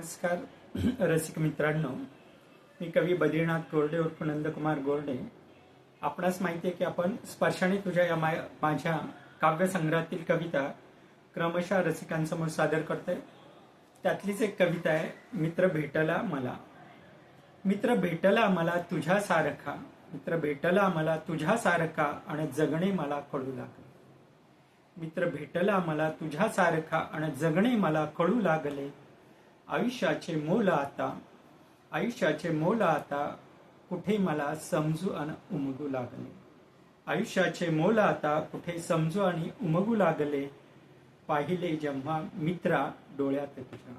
नमस्कार रसिक मित्रांनो. मी कवी बद्रीनाथ गोरडे उर्फ नंदकुमार गोरडे. आपणास माहिती आहे की आपण स्पर्शाने तुझ्या या मा माझ्या काव्यसंग्रहातील कविता क्रमशः रसिकांसमोर सादर करतोय. त्यातलीच एक कविता आहे मित्र भेटला मला. मित्र भेटला मला तुझ्या सारखा. मित्र भेटला मला तुझ्या सारखा आणि जगणे मला कळू लागले. मित्र भेटला मला तुझ्या सारखा आणि जगणे मला कळू लागले. आयुष्याचे मोल आता आयुष्याचे मोल आता कुठे मला समजू आणि उमगू लागले? आयुष्याचे मोल आता कुठे समजू आणि उमगू लागले? पाहिले जेव्हा मित्रा डोळ्यात तुझ्या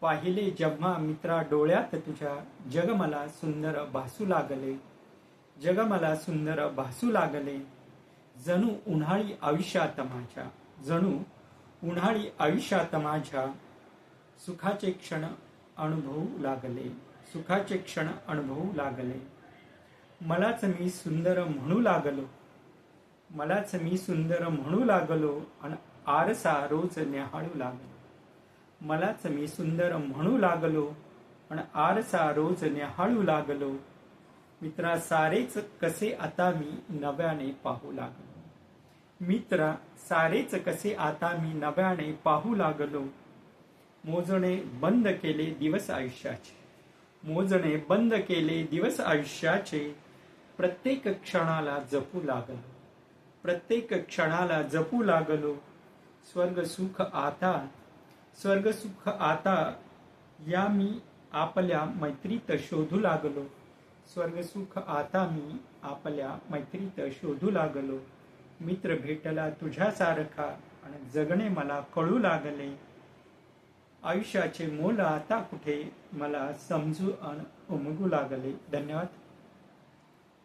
पाहिले जेव्हा मित्रा डोळ्यात तुझ्या जग मला सुंदर भासू लागले जग मला सुंदर भासू लागले. जणू उन्हाळी आयुष्यात माझ्या जणू उन्हाळी आयुष्यात माझ्या सुखाचे क्षण अनुभवू लागले. सुखाचे क्षण अनुभवू लागले. मलाच मी सुंदर म्हणू लागलो. मलाच मी सुंदर म्हणू लागलो आणि आरसा रोज न्याहाळू लागलो. मलाच मी सुंदर म्हणू लागलो आणि आरसा रोज न्याहाळू लागलो. मित्रा सारेच कसे आता मी नव्याने पाहू लागलो. मित्रा सारेच कसे आता मी नव्याने पाहू लागलो. मोजणे बंद केले दिवस आयुष्याचे. मोजणे बंद केले दिवस आयुष्याचे. प्रत्येक क्षणाला जपू लागलो. प्रत्येक क्षणाला जपू लागलो. स्वर्ग सुख आता स्वर्ग सुख आता या मी आपल्या मैत्रीत शोधू लागलो. स्वर्ग सुख आता मी आपल्या मैत्रीत शोधू लागलो. मित्र भेटला तुझ्यासारखा आणि जगणे मला कळू लागले. आयुष्याचे मोल आता कुठे? मला समजू आणि उमगू लागले. धन्यवाद.